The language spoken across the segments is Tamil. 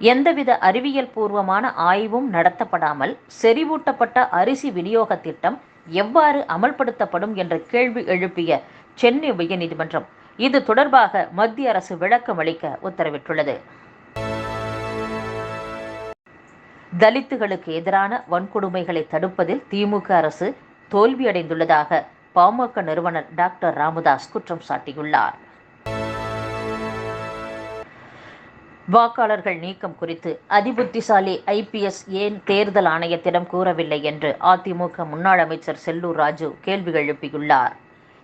எந்தவித அறிவியல் பூர்வமான ஆய்வும் நடத்தப்படாமல் செறிவூட்டப்பட்ட அரிசி விநியோக திட்டம் எவ்வாறு அமல்படுத்தப்படும் என்ற கேள்வி எழுப்பிய சென்னை உயர்நீதிமன்றம் இது தொடர்பாக மத்திய அரசு விளக்கம் அளிக்க உத்தரவிட்டுள்ளது. தலித்துகளுக்கு எதிரான வன்கொடுமைகளை தடுப்பதில் திமுக அரசு தோல்வியடைந்துள்ளதாக பாமக நிறுவனர் டாக்டர் ராமதாஸ் குற்றம் சாட்டியுள்ளார். வாக்காளர்கள் நீக்கம் குறித்து அதிபுத்திசாலி ஐபிஎஸ் ஏன் தேர்தல் ஆணையத்திடம் கூறவில்லை என்று அதிமுக முன்னாள் அமைச்சர் செல்லூர் ராஜு கேள்வி எழுப்பியுள்ளார்.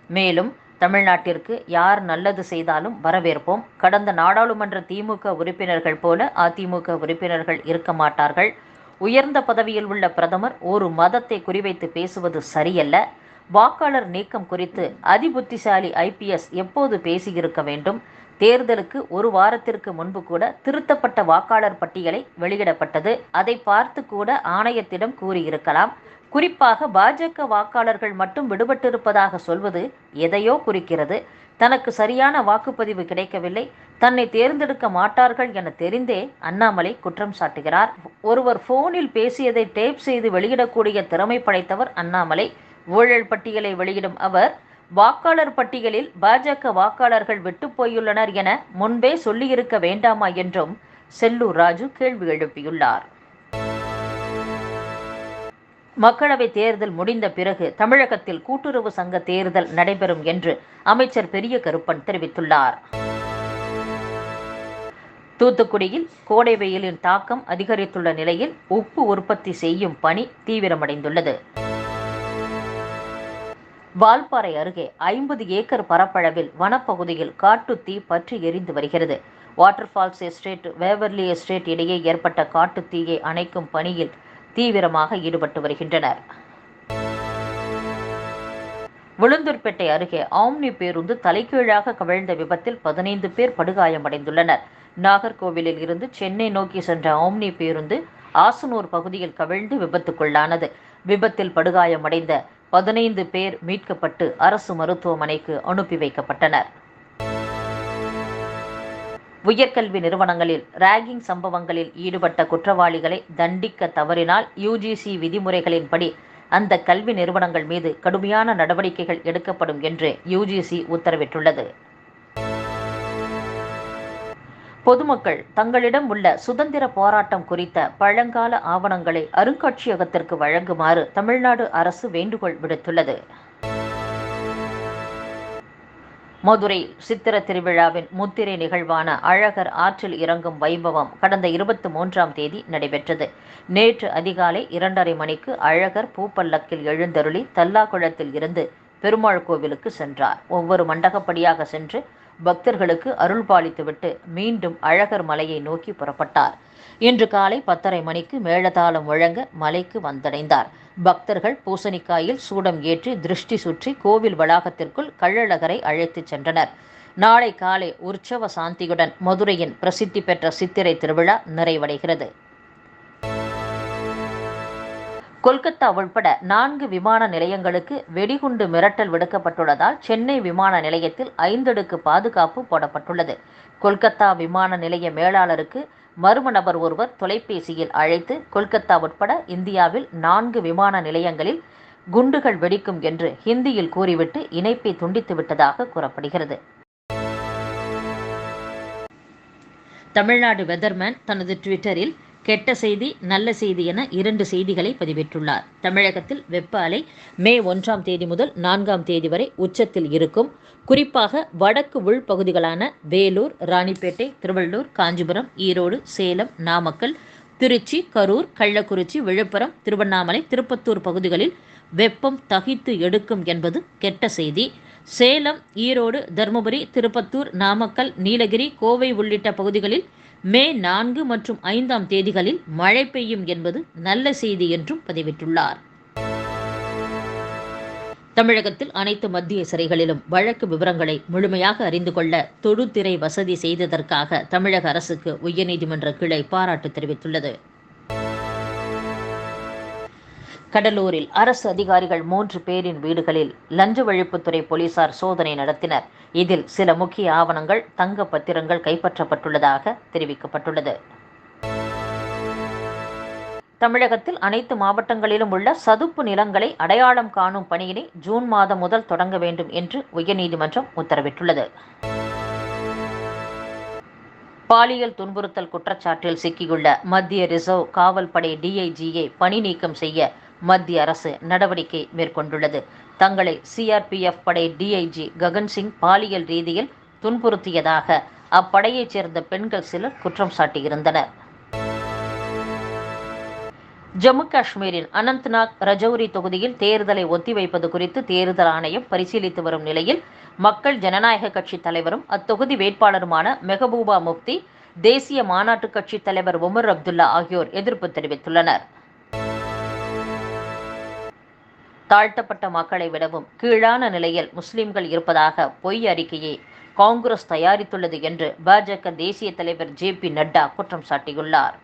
மேலும் தமிழ்நாட்டிற்கு யார் நல்லது செய்தாலும் வரவேற்போம். கடந்த நாடாளுமன்ற திமுக உறுப்பினர்கள் போல அதிமுக உறுப்பினர்கள் இருக்க மாட்டார்கள். உயர்ந்த பதவியில் உள்ள பிரதமர் ஒரு மதத்தை குறிவைத்து பேசுவது சரியல்ல. வாக்காளர் நீக்கம் குறித்து அதிபுத்திசாலி ஐபிஎஸ் எப்போது பேசியிருக்க வேண்டும்? தேர்தலுக்கு ஒரு வாரத்திற்கு முன்பு கூட திருத்தப்பட்ட வாக்காளர் பட்டியலை வெளியிடப்பட்டது. அதை பார்த்து கூட ஆணையத்திடம் கூறியிருக்கலாம். குறிப்பாக பாஜக வாக்காளர்கள் மட்டும் விடுபட்டிருப்பதாக சொல்வது எதையோ குறிக்கிறது. தனக்கு சரியான வாக்குப்பதிவு கிடைக்கவில்லை. தன்னை தேர்ந்தெடுக்க மாட்டார்கள் என தெரிந்தே அண்ணாமலை குற்றம் சாட்டுகிறார். ஒருவர் போனில் பேசியதை டேப் செய்து வெளியிடக்கூடிய திறமை படைத்தவர் அண்ணாமலை. ஊழல் பட்டியலை வெளியிடும் அவர் வாக்காளர் பட்டியலில் பாஜக வாக்காளர்கள் விட்டு போயுள்ளனர் என முன்பே சொல்லியிருக்க வேண்டாமா என்றும் செல்லூர் ராஜு கேள்வி எழுப்பியுள்ளார். மக்களவை தேர்தல் முடிந்த பிறகு தமிழகத்தில் கூட்டுறவு சங்க தேர்தல் நடைபெறும் என்று அமைச்சர் பெரிய கருப்பன் தெரிவித்துள்ளார். தூத்துக்குடியில் கோடை வெயிலின் தாக்கம் அதிகரித்துள்ள நிலையில் உப்பு உற்பத்தி செய்யும் பணி தீவிரமடைந்துள்ளது. வால்பாறை அருகே ஐம்பது ஏக்கர் பரப்பளவில் வனப்பகுதியில் காட்டுத்தீ பற்றி எரிந்து வருகிறது. Water falls estate Waverly estate இடையே ஏற்பட்ட காட்டுத்தீயை அணைக்கும் பணியில் தீவிரமாக ஈடுபட்டு வருகின்றனர். விழுந்தூர்பேட்டை அருகே ஆம்னி பேருந்து தலைகீழாக கவிழ்ந்த விபத்தில் பதினைந்து பேர் படுகாயமடைந்துள்ளனர். நாகர்கோவிலில் இருந்து சென்னை நோக்கி சென்ற ஆம்னி பேருந்து ஆசனூர் பகுதியில் கவிழ்ந்து விபத்துக்குள்ளானது. விபத்தில் படுகாயமடைந்த பதினைந்து பேர் மீட்கப்பட்டு அரசு மருத்துவமனைக்கு அனுப்பி வைக்கப்பட்டனர். உயர்கல்வி நிறுவனங்களில் ராகிங் சம்பவங்களில் ஈடுபட்ட குற்றவாளிகளை தண்டிக்க தவறினால் யுஜிசி விதிமுறைகளின்படி அந்த கல்வி நிறுவனங்கள் மீது கடுமையான நடவடிக்கைகள் எடுக்கப்படும் என்று யுஜிசி உத்தரவிட்டுள்ளது. பொதுமக்கள் தங்களிடம் உள்ள சுதந்திர போராட்டம் குறித்த பழங்கால ஆவணங்களை அருங்காட்சியகத்திற்கு வழங்குமாறு தமிழ்நாடு அரசு வேண்டுகோள் விடுத்துள்ளது. மதுரை சித்திர திருவிழாவின் முத்திரை நிகழ்வான அழகர் ஆற்றில் இறங்கும் வைபவம் கடந்த இருபத்தி மூன்றாம் தேதி நடைபெற்றது. நேற்று அதிகாலை இரண்டரை மணிக்கு அழகர் பூப்பல்லக்கில் எழுந்தருளி தல்லாக்குளத்தில் இருந்து பெருமாள் கோவிலுக்கு சென்றார். ஒவ்வொரு மண்டகப்படியாக சென்று பக்தர்களுக்கு அருள் பாலித்துவிட்டு மீண்டும் அழகர் மலையை நோக்கி புறப்பட்டார். இன்று காலை பத்தரை மணிக்கு மேளதாளம் வழங்க மலைக்கு வந்தடைந்தார். பக்தர்கள் பூசணிக்காயில் சூடம் ஏற்றி திருஷ்டி சுற்றி கோவில் வளாகத்திற்குள் கள்ளழகரை அழைத்துச் சென்றனர். நாளை காலை உற்சவ சாந்தியுடன் மதுரையின் பிரசித்தி பெற்ற சித்திரை திருவிழா நிறைவடைகிறது. கொல்கத்தா உள்பட நான்கு விமான நிலையங்களுக்கு வெடிகுண்டு மிரட்டல் விடுக்கப்பட்டுள்ளதால் சென்னை விமான நிலையத்தில் ஐந்தடுக்கு பாதுகாப்பு போடப்பட்டுள்ளது. கொல்கத்தா விமான நிலைய மேலாளருக்கு மர்ம நபர் ஒருவர் தொலைபேசியில் அழைத்து கொல்கத்தா உட்பட இந்தியாவில் நான்கு விமான நிலையங்களில் குண்டுகள் வெடிக்கும் என்று ஹிந்தியில் கூறிவிட்டு இணைப்பை துண்டித்து விட்டதாக கூறப்படுகிறது. தமிழ்நாடு வெதர்மேன் தனது ட்விட்டரில் கெட்ட செய்தி நல்ல செய்தி என இரண்டு செய்திகளை பதிவிட்டுள்ளார் தமிழகத்தில் வெப்ப அலை மே ஒன்றாம் தேதி முதல் நான்காம் தேதி வரை உச்சத்தில் இருக்கும். குறிப்பாக வடக்கு உள்பகுதிகளான வேலூர் ராணிப்பேட்டை திருவள்ளூர் காஞ்சிபுரம் ஈரோடு சேலம் நாமக்கல் திருச்சி கரூர் கள்ளக்குறிச்சி விழுப்புரம் திருவண்ணாமலை திருப்பத்தூர் பகுதிகளில் வெப்பம் தகித்து எடுக்கும் என்பது கெட்ட செய்தி. சேலம் ஈரோடு தருமபுரி திருப்பத்தூர் நாமக்கல் நீலகிரி கோவை உள்ளிட்ட பகுதிகளில் மே நான்கு மற்றும் ஐந்தாம் தேதிகளில் மழை பெய்யும் என்பது நல்ல செய்தி என்றும் பதிவிட்டுள்ளார். தமிழகத்தில் அனைத்து மத்திய சிறைகளிலும் வழக்கு விவரங்களை முழுமையாக அறிந்து கொள்ள தொடுதிரை வசதி செய்ததற்காக தமிழக அரசுக்கு உயர்நீதிமன்ற கிளை பாராட்டு தெரிவித்துள்ளது. கடலூரில் அரசு அதிகாரிகள் மூன்று பேரின் வீடுகளில் லஞ்ச ஒழிப்புத்துறை போலீசார் சோதனை நடத்தினர். இதில் சில முக்கிய ஆவணங்கள் தங்க பத்திரங்கள் கைப்பற்றப்பட்டுள்ளதாக தெரிவிக்கப்பட்டுள்ளது. தமிழகத்தில் அனைத்து மாவட்டங்களிலும் உள்ள சதுப்பு நிலங்களை அடையாளம் காணும் பணியினை ஜூன் மாதம் முதல் தொடங்க வேண்டும் என்று உயர்நீதிமன்றம் உத்தரவிட்டுள்ளது. பாலியல் துன்புறுத்தல் குற்றச்சாட்டில் சிக்கியுள்ள மத்திய ரிசர்வ் காவல் படை டிஐஜியை பணி நீக்கம் செய்ய மத்திய அரசு நடவடிக்கை மேற்கொண்டுள்ளது. தங்களை சிஆர்பிஎஃப் படை டிஐஜி ககன் சிங் பாலியல் ரீதியில் துன்புறுத்தியதாக அப்படையைச் சேர்ந்த பெண்கள் சிலர் குற்றம் சாட்டியிருந்தனர். ஜம்மு காஷ்மீரின் அனந்த்நாக் ரஜௌரி தொகுதியில் தேர்தலை ஒத்திவைப்பது குறித்து தேர்தல் ஆணையம் பரிசீலித்து வரும் நிலையில் மக்கள் ஜனநாயக கட்சி தலைவரும் அத்தொகுதி வேட்பாளருமான மெஹபூபா முப்தி தேசிய மாநாட்டு கட்சி தலைவர் உமர் அப்துல்லா ஆகியோர் எதிர்ப்பு தெரிவித்துள்ளனர். தாழ்த்தப்பட்ட மக்களை விடவும் கீழான நிலையில் முஸ்லிம்கள் இருப்பதாக பொய் அறிக்கையை காங்கிரஸ் தயாரித்துள்ளது என்று பாஜக தேசிய தலைவர் ஜே பி நட்டா குற்றம் சாட்டியுள்ளார்.